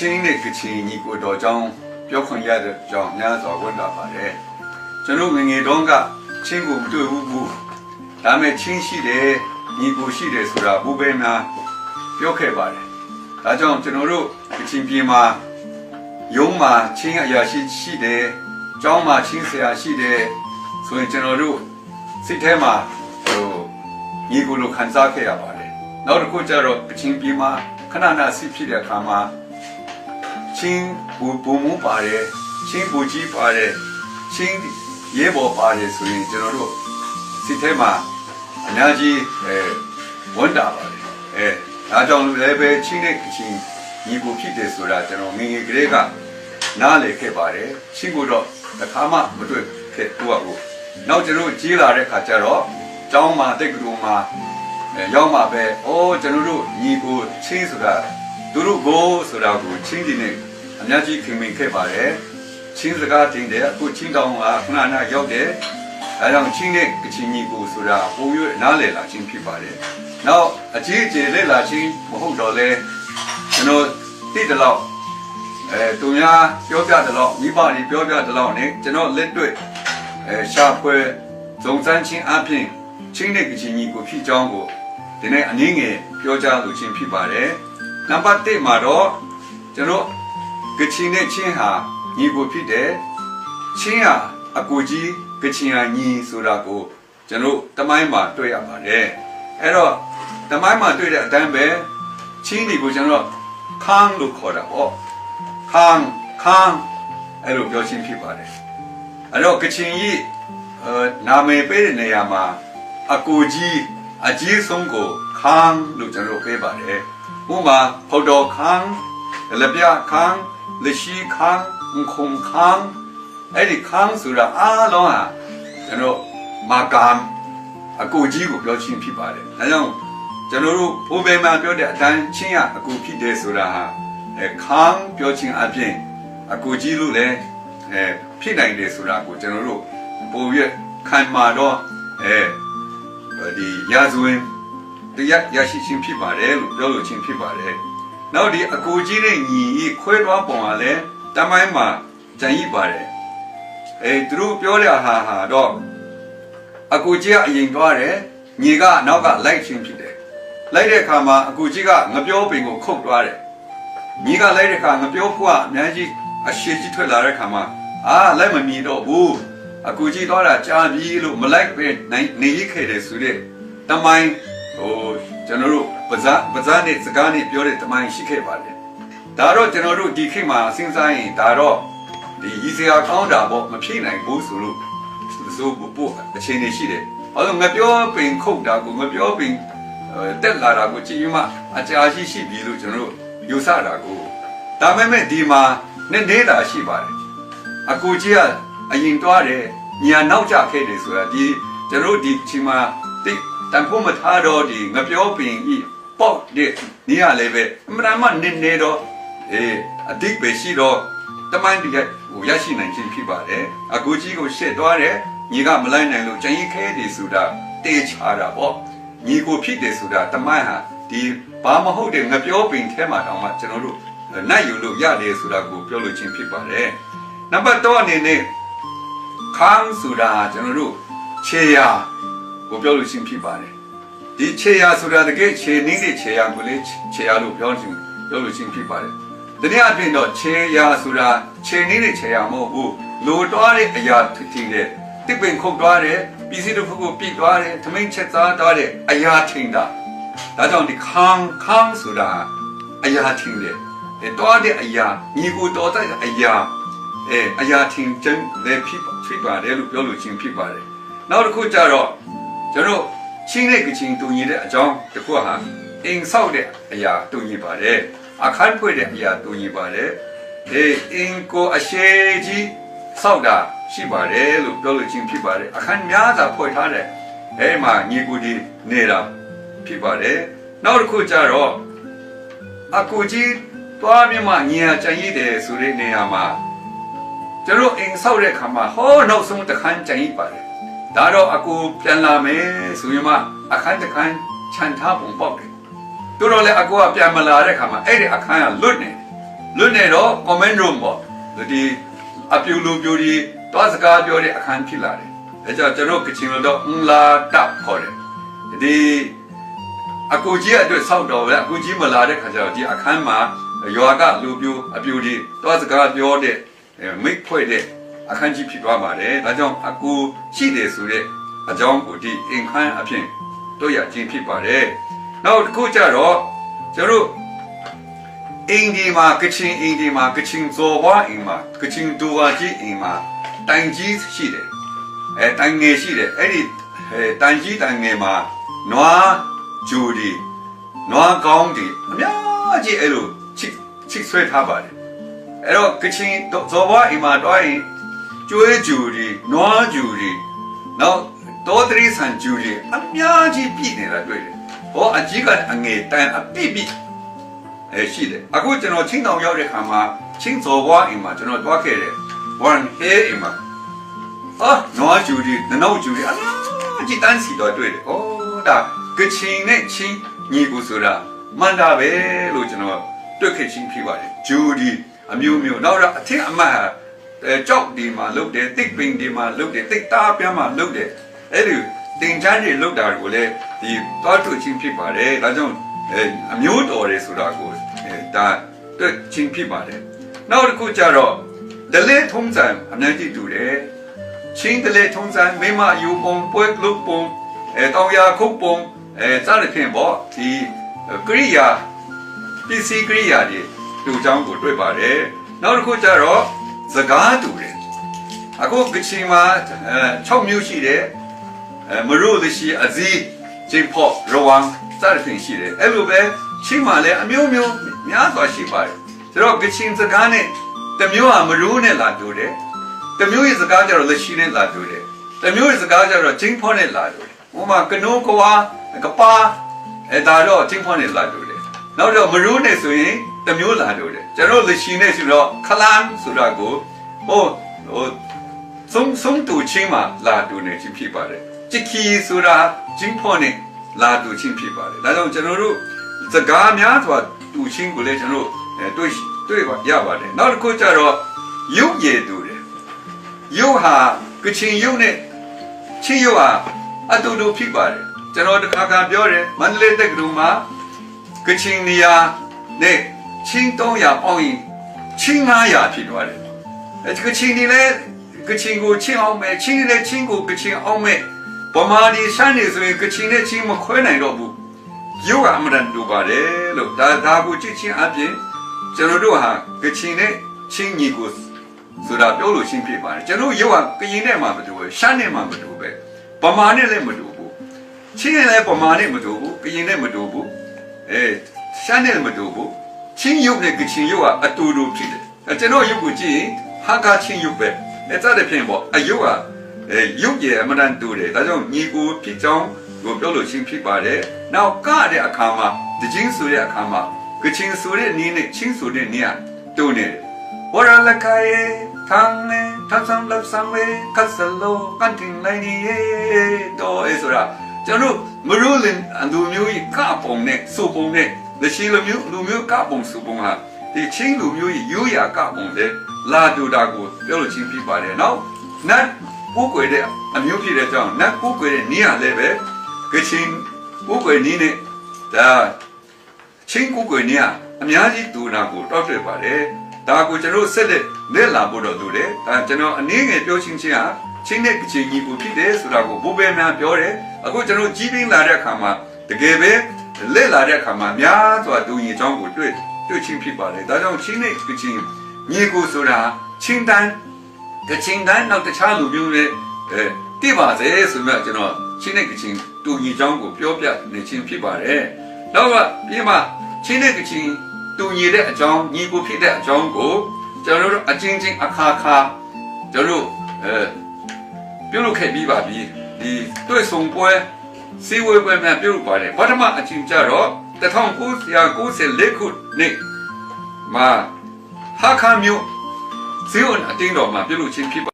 ချင်းနဲ့ကချင်ညီကိုတော်ကြောင့်ပြောခွင့်ရတဲ့ကြောင့်များစွာဝန်တာပါတယ်ကျွန်တော်ငယ်ငယ်တုန်းကချင်းကိုမတွေ့ဘူးဘူးဒါမဲ့ချင်းရှိတယ်ညီကိုရှိတယ်ဆိုတာဘုပဲများပြောခဲ့ပါတယ်ဒါကြောင့်ကျွန်တော်တို့ကချင်ပြည်မှာရုံးမှာချင်းအရာရှိရှိတယ်ကျောင်းမှာချင်းဆရာရှိတယ်ဆိုရင်ကျွန်တော်တို့စိတ်ထဲမှာဟိုညီကိုလိုခံစားခဲ့ရပါတယ်နောက်တစ်ခုကျတော့ကချင်ပြည်မှာခဏနာစစ်ဖြစ်တဲ့အခါမှာ ချင်းဘူဘူမူပါတယ်ချင်းဘူကြီးပါတယ်ချင်းရဲဘော်ပါတယ်ဆိုရင်ကျွန်တော်တို့စိတ်ထဲမှာအများကြီးအဲဝန်တာပါတယ်အဲဒါကြောင့်လည်းပဲချင်းနဲ့ချင်းညီဘူဖြစ်တယ်ဆိုတာကျွန်တော်ငယ်ငယ်ကလေးကနားလည်ခဲ့ပါတယ်ချင်းကိုတော့တစ်ခါမှမတွေ့ခဲ့တော့ဘူးနောက်ကျွန်တော်ကြီးလာတဲ့ခါကျတော့ကျောင်းမှာတိတ်ကတူမှာအဲရောက်မှာပဲအိုးကျွန်တော်တို့ညီဘူချင်းဆိုတာသူတို့ကိုဆိုတာကိုချင်းဒီနဲ့ အများကြီးခင်မင်ခဲ့ပါတယ်ချင်းစကားတင်တယ်အခုချင်းတောင်ကခဏခဏရောက်တယ်အဲကြောင့်ချင်းနဲ့ကချင်ညီကိုဆိုတာပုံရွနားလည်လာချင်းဖြစ်ပါတယ်နောက်အကြီးအကျယ်လက်လာချင်းမဟုတ်တော့လဲကျွန်တော်တိတလောက်အဲသူများပြောပြတယ်လို့မိဘတွေပြောပြတယ်လို့ ਨੇ ကျွန်တော်လက်တွေ့အဲရှာဖွေဇုံစမ်းချင်းအပြင်ချင်းနဲ့ကချင်ညီကိုဖြစ်ကြောင်းကိုဒီနေ့အနည်းငယ်ပြောကြားလိုချင်းဖြစ်ပါတယ်နံပါတ်1မှာတော့ကျွန်တော် ကချင်နဲ့ချင်းဟာညီကိုဖြစ်တယ်ချင်းဟာအကူကြီးကချင်ဟာညီဆိုတာကိုကျွန်တော်တမိုင်းမှာတွေ့ရပါတယ်အဲ့တော့တမိုင်းမှာတွေ့တဲ့အတိုင်းပဲချင်းတွေကိုကျွန်တော်ခန်းလို့ခေါ်တာပေါ့ခန်းခန်းအဲ့လိုပြောချင်းဖြစ်ပါတယ်အဲ့တော့ကချင်ကြီးအဲနာမည်ပေးတဲ့နေရာမှာအကူကြီးအကြီးဆုံးကိုခန်းလို့ကျွန်တော်ပေးပါတယ်ဥပမာဖော်တော်ခန်းလပြခန်း လရှိခန်းခုံခန်းအဲ့ဒီခန်းဆိုတာအားလုံးဟာကျွန်တော်မာကမ်အကူကြီးကိုပြောချင်းဖြစ်ပါတယ်။ဒါကြောင့်ကျွန်တော်တို့ဘိုးဘေးမှာပြောတဲ့အတိုင်းချင်းရအကူဖြစ်တယ်ဆိုတာဟာအဲခန်းပြောချင်းအပြင်အကူကြီးလို့လည်းအဲဖြစ်နိုင်တယ်ဆိုတာကိုကျွန်တော်တို့ပိုရခံမှာတော့အဲဒီရာဇဝင်တရားရရှိချင်းဖြစ်ပါတယ်လို့ပြောလို့ချင်းဖြစ်ပါတယ်။ နောက်ဒီအကူကြီးတဲ့ညီဤခွဲသွားပုံကလည်းတမိုင်းမှာကြံရည်ပါတယ်အဲသူတို့ပြောတဲ့ဟာဟာတော့အကူကြီးကအရင်သွားတယ်ညီကနောက်ကလိုက်ချင်းဖြစ်တယ်လိုက်တဲ့အခါမှာအကူကြီးကငပြောပင်ကိုခုတ်သွားတယ်ညီကလိုက်တဲ့အခါငပြောဖို့ကအများကြီးအရှိကြီးထွက်လာတဲ့အခါမှာအာလိုက်မမီတော့ဘူးအကူကြီးသွားတာကြာပြီလို့မလိုက်ပဲနိုင်နေရခဲ့တယ်ဆိုတဲ့တမိုင်းဟိုကျွန်တော်တို့ ပဇာပဇာနဲ့စကားနဲ့ပြောတဲ့တမိုင်းရှိခဲ့ပါတယ်ဒါတော့ကျွန်တော်တို့ဒီခေတ်မှာစဉ်းစားရင်ဒါတော့ဒီရည်စရာကောင်းတာပေါ့မဖြစ်နိုင်ဘူးဆိုလို့ဆိုဖို့အခြေအနေရှိတယ်ဘာလို့ငပြောပင်ခုတ်တာကိုငပြောပင်တက်လာတာကိုကြည့်ရမှအကြာရှိရှိပြီလို့ကျွန်တော်တို့ယူဆတာကိုဒါမဲ့မဲ့ဒီမှာနည်းနေတာရှိပါတယ်အကူကြီးကအရင်တွားတယ်ညာနောက်ကျခဲ့တယ်ဆိုတာဒီကျွန်တော်တို့ဒီချိန်မှာတိတ်တန်ဖို့မထားတော့ဒီငပြောပင်ဤ ပေါ့တဲ့နေရလည်းပဲအမှန်တမ်းနည်းနေတော့အေးအတိတ်ပဲရှိတော့တမန်တည်းဟိုရရှိနိုင်ခြင်းဖြစ်ပါတယ်အကူကြီးကိုရှစ်သွားတယ်ညီကမလိုက်နိုင်လို့ကျန်ရင်ခဲတယ်ဆိုတာတေချာတာပေါ့ညီကိုဖြစ်တယ်ဆိုတာတမန်ဟာဒီဘာမဟုတ်တဲ့ငပြောပင်ထဲမှာတောင်မှကျွန်တော်တို့နိုင်ယူလို့ရတယ်ဆိုတာကိုပြောလို့ချင်းဖြစ်ပါတယ်နံပါတ်3အနေနဲ့ခန်းဆိုတာကျွန်တော်တို့ခြေရာကိုပြောလို့ချင်းဖြစ်ပါတယ် ဒီခြေရာဆိုတာတကယ်ခြေနည်းတဲ့ခြေရာကိုလေခြေရာလို့ပြောချင်းပြောလို့ချင်းဖြစ်ပါတယ်တနည်းအားဖြင့်တော့ခြေရာဆိုတာခြေနည်းတဲ့ခြေရာမဟုတ်ဘူးလိုတွားတဲ့အရာထထင်းတဲ့တစ်ပင်ခုတ်တွားတဲ့ပစ္စည်းတစ်ခုကိုပြစ်တွားတဲ့ထမင်းချက်သားတွားတဲ့အရာထင်းတာဒါကြောင့်ဒီခန်းခန်းဆိုတာအရာထင်းတဲ့အဲတွားတဲ့အရာညီကိုတော်တဲ့အရာအဲအရာထင်းကျင်းလည်းဖြစ်ဖြစ်ပါတယ်လို့ပြောလို့ချင်းဖြစ်ပါတယ်နောက်တစ်ခုကျတော့ကျွန်တော် ချင်းတဲ့ကချင်းတူညီတဲ့အကြောင်းတစ်ခုဟာအင်းဆောက်တဲ့အရာတူညီပါတယ်အခန်းဖွင့်တဲ့အရာတူညီပါတယ်ဒီအင်းကိုအရှိကြီးဆောက်တာရှိပါတယ်လို့ပြောလို့ချင်းဖြစ်ပါတယ်အခန်းများစွာဖွင့်ထားတဲ့အဲမှာညီကိုဒီနေတာဖြစ်ပါတယ်နောက်တစ်ခုကျတော့အကူကြီးတွားမြမညီဟာကြံရည်တယ်ဆိုတဲ့နေရာမှာကျွန်တော်အင်းဆောက်တဲ့ခါမှာဟောနောက်ဆုံးတစ်ခန်းကြံရည်ပါတယ် ဒါတော့အကူပြန်လာမယ်ဆိုရင်မှအခန်းတစ်ခန်းခြံထားပုံပေါက်တယ်တို့တော့လေအကူကပြန်မလာတဲ့ခါမှာအဲ့ဒီအခန်းကလွတ်နေလွတ်နေတော့ comment room ပေါ့ဒီအပြူလူပြူဒီတွားစကားပြောတဲ့အခန်းဖြစ်လာတယ်အဲကြောင့်ကျွန်တော်ကချင်လို့တော့အင်လာတပ်ခေါ်တယ်ဒီအကူကြီးအတွက်စောက်တော်ပဲအကူကြီးမလာတဲ့ခါကျတော့ဒီအခန်းမှာရွာကလူပြူအပြူဒီတွားစကားပြောတဲ့မိတ်ဖွဲ့တဲ့ အခန်းကြီးဖြစ်သွားပါတယ်ဒါကြောင့်အကူရှိတယ်ဆိုတဲ့အကြောင်းကိုဒီအင်ခန်းအဖြစ်တို့ရခြင်းဖြစ်ပါတယ်နောက်တစ်ခုကျတော့ကျွန်တော်အင်းဒီမှာကချင်အင်းဒီမှာကချင်ဇော်ဘွားအင်းမှာကချင်ဒူဝါကြီးအင်းမှာတိုင်ကြီးရှိတယ်အဲတိုင်ငယ်ရှိတယ်အဲ့ဒီအဲတိုင်ကြီးတိုင်ငယ်မှာနွားဂျူဒီနွားကောင်းဒီအများကြီးအဲ့လိုချစ်ချစ်ဆွဲထားပါတယ်အဲ့တော့ကချင်ဇော်ဘွားအင်းမှာတွားရင် ကျွေးဂျူဒီနွားဂျူဒီနောက်တောတရီဆန်ဂျူဒီအများကြီးပြည့်နေတာတွေ့တယ်ဟောအကြီးကအငယ်တန်အပြည့်ပြည့်အဲရှိတယ်အခုကျွန်တော်ချင်းတောင်ရောက်တဲ့ခါမှာချင်းစော်ဘွားအိမ်မှာကျွန်တော်တွားခဲ့တယ်ဝန်ဟဲအိမ်မှာအာနွားဂျူဒီနနောက်ဂျူဒီအလားကြည်တန်းစီတော့တွေ့တယ်ဩဒါကချင်နဲ့ချင်းညီကူဆိုတာမှန်တာပဲလို့ကျွန်တော်တွေ့ခဲ့ချင်းဖြစ်ပါတယ်ဂျူဒီအမျိုးမျိုးနောက်တော့အထက်အမတ်ဟာ အဲကြောက်ဒီမှာလုတ်တယ်တိတ်ပင်ဒီမှာလုတ်တယ်တိတ်သားပြားမှာလုတ်တယ်အဲ့ဒီတင်ချမ်းတွေလုတ်တာကိုလည်းဒီသွားထုတ်ချင်းဖြစ်ပါတယ်ဒါကြောင့်အဲအမျိုးတော်တယ်ဆိုတာကိုအဲဒါတွေ့ချင်းဖြစ်ပါတယ်နောက်တစ်ခုကျတော့ဒလေထုံးစံအများကြီးတူတယ်ချင်းဒလေထုံးစံမိမယူပုံပွဲလုတ်ပုံအဲတောင်ရခုတ်ပုံအဲစသဖြင့်ပေါ့ဒီကရိယာပစ္စည်းကရိယာတွေတူချောင်းကိုတွေ့ပါတယ်နောက်တစ်ခုကျတော့ စကားတူတယ်အခုကချင်မှာအဲ6မျိုးရှိတယ်အဲမရုလရှိအဇီဂျင်ဖော့ရဝမ်စသဖြင့်ရှိတယ်အဲ့လိုပဲချင်းမှာလည်းအမျိုးမျိုးများစွာရှိပါတယ်ဆိုတော့ကချင်စကားနဲ့တစ်မျိုးဟာမရုနဲ့လာတူတယ်တစ်မျိုးရဲ့စကားကျတော့လက်ရှိနဲ့လာတူတယ်တစ်မျိုးရဲ့စကားကျတော့ဂျင်ဖော့နဲ့လာတူတယ်ဥပမာကနိုးကွာကပါအဲဒါတော့ဂျင်ဖော့နဲ့လာတူတယ်နောက်တော့မရုနဲ့ဆိုရင် တစ်မျိုးလာတူတယ်ကျွန်တော်လက်ရှိနဲ့ဆိုတော့ခလန်ဆိုတာကိုဟိုဟိုဆုံးဆုံးတူချင်းမှာလာတူနေချင်းဖြစ်ပါတယ်ချစ်ခီဆိုတာဂျင်းဖော်နဲ့လာတူချင်းဖြစ်ပါတယ်ဒါကြောင့်ကျွန်တော်တို့စကားများစွာတူချင်းကိုလည်းကျွန်တော်တို့အဲတွေ့တွေ့ပါရပါတယ်နောက်တစ်ခုကျတော့ရုပ်ရည်တူတယ်ရုပ်ဟာကချင်ရုပ်နဲ့ချင်းရုပ်ဟာအတူတူဖြစ်ပါတယ်ကျွန်တော်တစ်ခါခါပြောတယ်မန္တလေးတက္ကသိုလ်မှာကချင်နေရာနဲ့ ချင်း300ပေါင်းရင်ချင်း900ဖြစ်သွားတယ်အဲကချင်နေလဲကချင်ကိုချင်းအောင်မယ်ချင်းနေလဲချင်းကိုကချင်အောင်မယ်ဗမာဒီရှမ်းနေဆိုရင်ကချင်နဲ့ချင်းမခွဲနိုင်တော့ဘူးရုပ်ကအမှန်တန်တူပါတယ်လို့ဒါဒါကိုကြည့်ချင်းအပြင်ကျွန်တော်တို့ဟာကချင်နဲ့ချင်းညီကိုဆိုတာပြောလို့ရှင်းပြပါတယ်ကျွန်တော်ရုပ်ကကရင်နဲ့မှမတူဘူးရှမ်းနဲ့မှမတူပဲဗမာနဲ့လည်းမတူဘူးချင်းနဲ့လည်းဗမာနဲ့မတူဘူးကရင်နဲ့မတူဘူးအဲရှမ်းနဲ့လည်းမတူဘူး ချင်းရုပ်နဲ့ကချင်ရုပ်ကအတူတူဖြစ်တယ်အဲကျွန်တော်ရုပ်ကိုကြည့်ရင်ဟာကချင်းရုပ်ပဲအဲစတဲ့ဖြင့်ပေါ့အယုတ်ဟာအဲရုပ်ရည်အမှန်တန်တူတယ်ဒါကြောင့်ညီကိုဖြစ်ကြောင်းကိုပြောလို့ရှင်းဖြစ်ပါတယ်နောက်ကတဲ့အခါမှာတချင်းဆိုတဲ့အခါမှာကချင်းဆိုတဲ့နည်းနဲ့ချင်းဆိုတဲ့နည်းကတူနေတယ်ဝရလကယေသံနေသတ်ဆံလပ်ဆံဝေကဆလောကန်တင်လိုက်ဒီယေတော့အဲဆိုတာကျွန်တော်မရူလင်အလူမျိုးကြီးကပုံနဲ့စုပုံနဲ့ လက်ရှိလူမျိုးလူမျိုးကပုံစုပုံဟာဒီချင်းလူမျိုးကြီးရိုးရာကပုံလေလာတူတာကိုပြောလို့ချင်းပြပါတယ်နော်နတ်ကိုယ်ွယ်တဲ့အမျိုးဖြစ်တဲ့ကြောင့်နတ်ကိုယ်ွယ်တဲ့နေရာလည်းပဲကချင်းကိုယ်ွယ်နေနဲ့ဒါချင်းကိုယ်ွယ်နေရအများကြီးတူတာကိုတောက်တွေ့ပါတယ်ဒါကိုကျွန်တော်ဆက်လက်လက်လာဖို့တော့လိုတယ်ဒါကျွန်တော်အနေငယ်ပြောချင်းချင်းဟာချင်းနဲ့ကချင်းညီကိုဖြစ်တယ်ဆိုတာကိုဘိုးဘဲများပြောတယ်အခုကျွန်တော်ကြီးပင်းလာတဲ့အခါမှာတကယ်ပဲ လက်လာတဲ့အခါမှာများစွာတူညီချောင်းကိုတွေ့တွေ့ချင်းဖြစ်ပါတယ်ဒါကြောင့်ချင်းနဲ့ကချင်းညီကိုဆိုတာချင်းတန်းကချင်းတန်းနောက်တခြားလူမျိုးတွေအဲတိပါစေဆိုမှကျွန်တော်ချင်းနဲ့ကချင်းတူညီချောင်းကိုပြောပြနေချင်းဖြစ်ပါတယ်နောက်ကပြီးမှချင်းနဲ့ကချင်းတူညီတဲ့အကြောင်းညီကိုဖြစ်တဲ့အကြောင်းကိုကျွန်တော်တို့အချင်းချင်းအခါခါကျွန်တော်တို့အဲပြုလုပ်ခဲ့ပြီးပါပြီဒီတွေ့ဆုံပွဲ စီဝေပွဲများပြုလုပ်ပါတယ်ပထမအချင်းကြတော့1994ခုနှစ်မှာဟာခါမျိုးဇီဝအတင်းတော်မှာပြုလုပ်ခြင်းဖြစ်ပါ